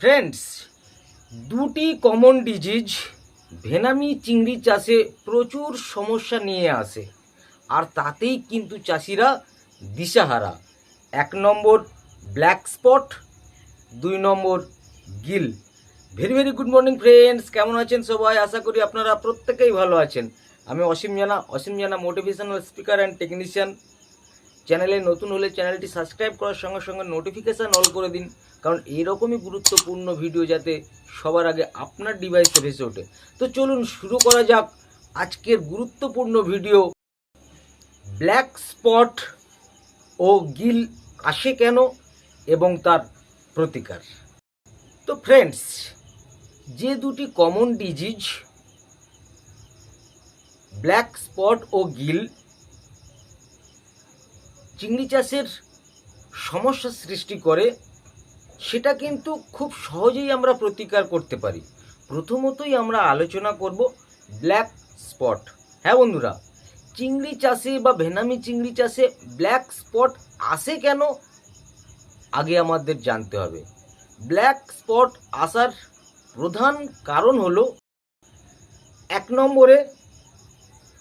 Friends দুটি common disease vannamei চিংড়ি চাষে প্রচুর সমস্যা নিয়ে আসে। আর তাতেই কিন্তু চাষিরা দিশাহারা। এক নম্বর ব্ল্যাক স্পট দুই number gill very very good morning friends কেমন আছেন সবাই? আশা করি আপনারা প্রত্যেকেই ভালো আছেন। আমি অসীম জানা অসীম জানা মোটিভেশনাল স্পিকার অ্যান্ড টেকনিশিয়ান চ্যানেলে নতুন হলে চ্যানেলটি সাবস্ক্রাইব করার সঙ্গে সঙ্গে নোটিফিকেশান অল করে দিন। কারণ এইরকমই গুরুত্বপূর্ণ ভিডিও যাতে সবার আগে আপনার ডিভাইসে ভেসে ওঠে। তো চলুন শুরু করা যাক আজকের গুরুত্বপূর্ণ ভিডিও ব্ল্যাক স্পট ও গিল আসে কেন এবং তার প্রতিকার? তো ফ্রেন্ডস যে দুটি কমন ডিজিজ ব্ল্যাক স্পট ও গিল চিংড়ি চাষের সমস্যা সৃষ্টি করে, সেটা কিন্তু খুব সহজেই আমরা প্রতিকার করতে পারি। প্রথমতই আমরা আলোচনা করব ব্ল্যাক স্পট হ্যাঁ বন্ধুরা, চিংড়ি চাষে বা ভেনামি চিংড়ি চাষে ব্ল্যাক স্পট আসে কেন? আগে আমাদের জানতে হবে। ব্ল্যাক স্পট আসার প্রধান কারণ হলো, এক নম্বরে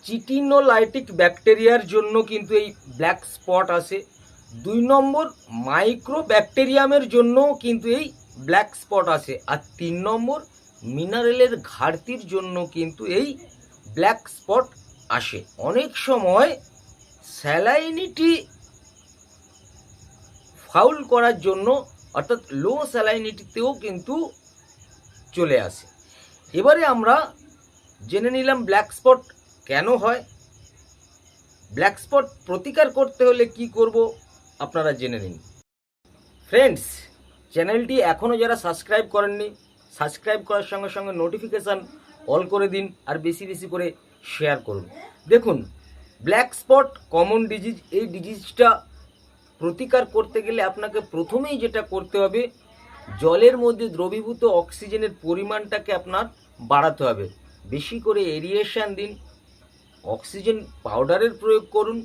চিটিনোলাইটিক ব্যাকটেরিয়ার জন্য কিন্তু এই ব্ল্যাক স্পট আসে দুই নম্বর মাইক্রো ব্যাকটেরিয়ামের জন্যও কিন্তু এই ব্ল্যাক স্পট আসে আর তিন নম্বর মিনারেলের ঘাটতির জন্য কিন্তু এই ব্ল্যাক স্পট আসে। অনেক সময় স্যালাইনিটি ফাউল করার জন্য, অর্থাৎ লো স্যালাইনিটিতেও কিন্তু চলে আসে। এবারে আমরা জেনে নিলাম ব্ল্যাক স্পট কেন হয়? ব্ল্যাক স্পট প্রতিকার করতে হলে কি করব? আপনারা জেনে নিন। ফ্রেন্ডস চ্যানেলটি এখনও যারা সাবস্ক্রাইব করেননি সাবস্ক্রাইব করার সঙ্গে সঙ্গে নোটিফিকেশান অল করে দিন আর বেশি বেশি করে শেয়ার করুন। দেখুন ব্ল্যাক স্পট কমন ডিজিজ এই ডিজিজটা প্রতিকার করতে গেলে আপনাকে প্রথমেই যেটা করতে হবে, জলের মধ্যে দ্রবীভূত অক্সিজেনের পরিমাণটাকে আপনার বাড়াতে হবে। বেশি করে এরিয়েশন দিন অক্সিজেন পাউডারের প্রয়োগ করুন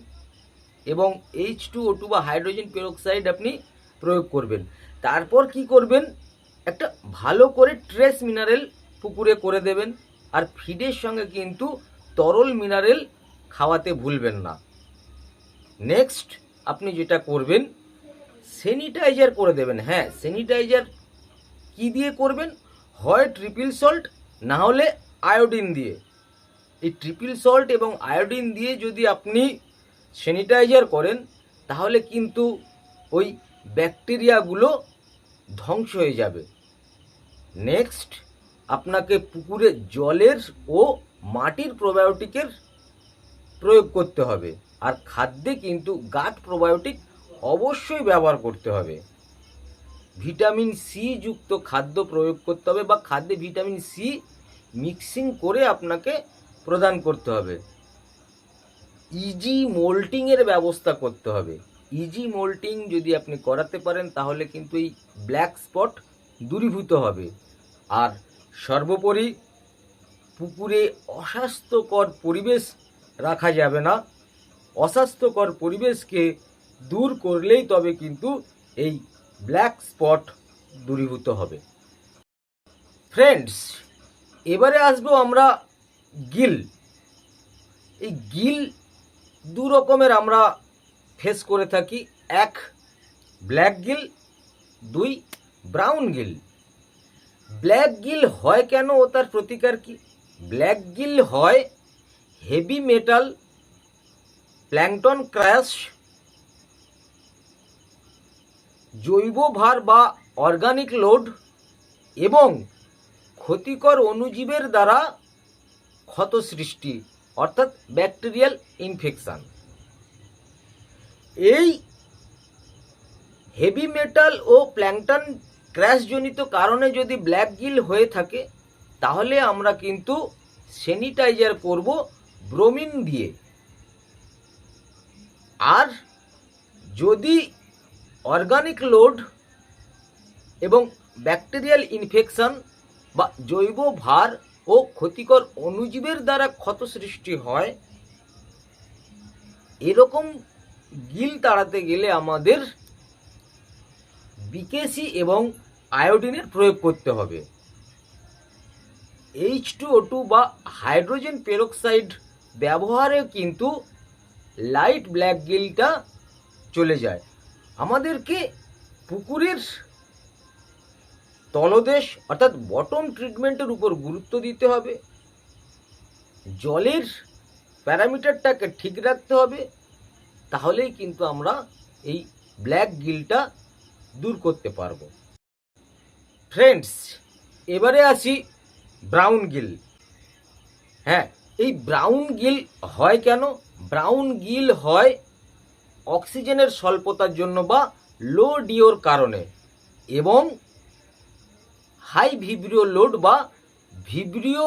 এবং এইচ টু ও টু বা হাইড্রোজেন পেরোক্সাইড আপনি প্রয়োগ করবেন। তারপর কি করবেন? একটা ভালো করে ট্রেস মিনারেল পুকুরে করে দেবেন আর ফিডের সঙ্গে কিন্তু তরল মিনারেল খাওয়াতে ভুলবেন না। নেক্সট আপনি যেটা করবেন স্যানিটাইজার করে দেবেন। হ্যাঁ স্যানিটাইজার কি দিয়ে করবেন? হয় ট্রিপল সল্ট না হলে আয়োডিন দিয়ে। এই ট্রিপল সল্ট এবং আয়োডিন দিয়ে যদি আপনি স্যানিটাইজার করেন, তাহলে কিন্তু ওই ব্যাকটেরিয়াগুলো ধ্বংস হয়ে যাবে। নেক্সট আপনাকে পুকুরে জলের ও মাটির প্রোবায়োটিকের প্রয়োগ করতে হবে। আর খাদ্যে কিন্তু গাট প্রোবায়োটিক অবশ্যই ব্যবহার করতে হবে। ভিটামিন সি যুক্ত খাদ্য প্রয়োগ করতে হবে বা খাদ্যে ভিটামিন সি মিক্সিং করে আপনাকে প্রদান করতে হবে। ইজি মোল্টিংয়ের ব্যবস্থা করতে হবে। ইজি মোল্টিং যদি আপনি করাতে পারেন, তাহলে কিন্তু এই ব্ল্যাক স্পট দূরীভূত হবে। আর সর্বোপরি পুকুরে অস্বাস্থ্যকর পরিবেশ রাখা যাবে না। অস্বাস্থ্যকর পরিবেশকে দূর করলেই তবে কিন্তু এই ব্ল্যাক স্পট দূরীভূত হবে। ফ্রেন্ডস এবারে আসব আমরা গিল। এই গিল দু রকমের আমরা ফেস করে থাকি। এক ব্ল্যাক গিল, দুই ব্রাউন গিল। ব্ল্যাক গিল হয় কেন ও তার প্রতিকার কি? ব্ল্যাক গিল হয় হেভি মেটাল প্ল্যাংটন ক্র্যাশ জৈব ভার বা অর্গানিক লোড এবং ক্ষতিকর অণুজীবের দ্বারা ক্ষত সৃষ্টি, অর্থাৎ ব্যাকটেরিয়াল ইনফেকশান। এই হেভি মেটাল ও প্ল্যাংটন ক্র্যাশজনিত কারণে যদি ব্ল্যাক গিল হয়ে থাকে, তাহলে আমরা কিন্তু স্যানিটাইজার করব ব্রোমিন দিয়ে। আর যদি অর্গানিক লোড এবং ব্যাকটেরিয়াল ইনফেকশন বা জৈব ভার ও ক্ষতিকর অণুজীবের দ্বারা ক্ষত সৃষ্টি হয়, এরকম গিল তাড়াতে গেলে আমাদের বিকেসি এবং আয়োডিনের প্রয়োগ করতে হবে। এইচ টু ও টু বা হাইড্রোজেন পেরোক্সাইড ব্যবহারে কিন্তু লাইট ব্ল্যাক গিলটা চলে যায়। আমাদেরকে পুকুরের তলদেশ, অর্থাৎ বটম ট্রিটমেন্টের উপর গুরুত্ব দিতে হবে। জলের প্যারামিটারটাকে ঠিক রাখতে হবে, তাহলেই কিন্তু আমরা এই ব্ল্যাক গিলটা দূর করতে পারব। ফ্রেন্ডস এবারে আসি ব্রাউন গিল হ্যাঁ এই ব্রাউন গিল হয় কেন? ব্রাউন গিল হয় অক্সিজেনের স্বল্পতার জন্য বা লো ডিওর কারণে এবং হাই ভিব্রিও লোড বা ভিব্রিও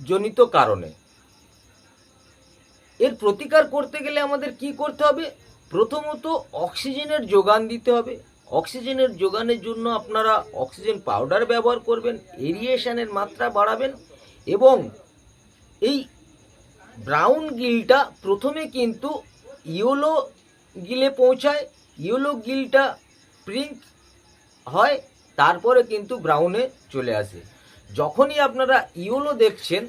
জনিত কারণে। এর প্রতিকার করতে গেলে আমাদের কি করতে হবে? প্রথমত অক্সিজেনের যোগান দিতে হবে। অক্সিজেনের যোগানের জন্য আপনারা অক্সিজেন পাউডার ব্যবহার করবেন, এরিয়েশনের মাত্রা বাড়াবেন এবং এই ব্রাউন গিলটা প্রথমে কিন্তু ইয়োলো গিলে পৌঁছায়। ইয়োলো গিলটা প্রিঙ্ক হয় তারপরে কিন্তু ব্রাউনে চলে আসে। যখনই আপনারা ইয়োলো দেখছেন,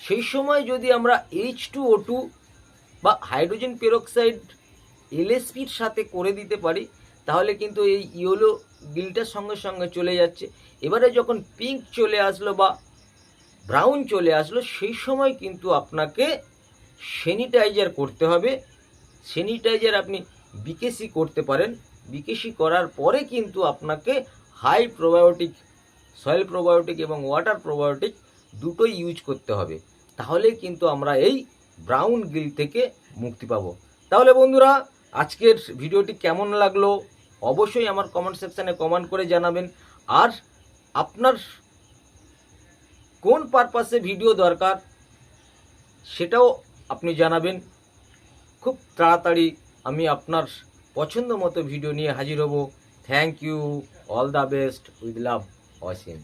সেই সময় যদি আমরা এইচ টু ও টু বা হাইড্রোজেন পেরোক্সাইড এলএসপির সাথে করে দিতে পারি, তাহলে কিন্তু এই ইয়োলো গিলটার সঙ্গে সঙ্গে চলে যাচ্ছে। এবারে যখন পিঙ্ক চলে আসলো বা ব্রাউন চলে আসলো, সেই সময় কিন্তু আপনাকে স্যানিটাইজার করতে হবে। স্যানিটাইজার আপনি বিকেসি করতে পারেন। বিকেসি করার পরে কিন্তু আপনাকে হাই প্রোবায়োটিক, সয়েল প্রোবায়োটিক এবং ওয়াটার প্রোবায়োটিক দুটোই ইউজ করতে হবে। তাহলে কিন্তু আমরা এই ব্রাউন গিল থেকে মুক্তি পাবো। তাহলে বন্ধুরা, আজকের ভিডিওটি কেমন লাগল? অবশ্যই আমার কমেন্ট সেকশানে কমেন্ট করে জানাবেন। আর আপনার কোন পারপাসে ভিডিও দরকার, সেটাও আপনি জানাবেন। খুব তাড়াতাড়ি আমি আপনার পছন্দ মতো ভিডিও নিয়ে হাজির হব। Thank you all the best with love Asim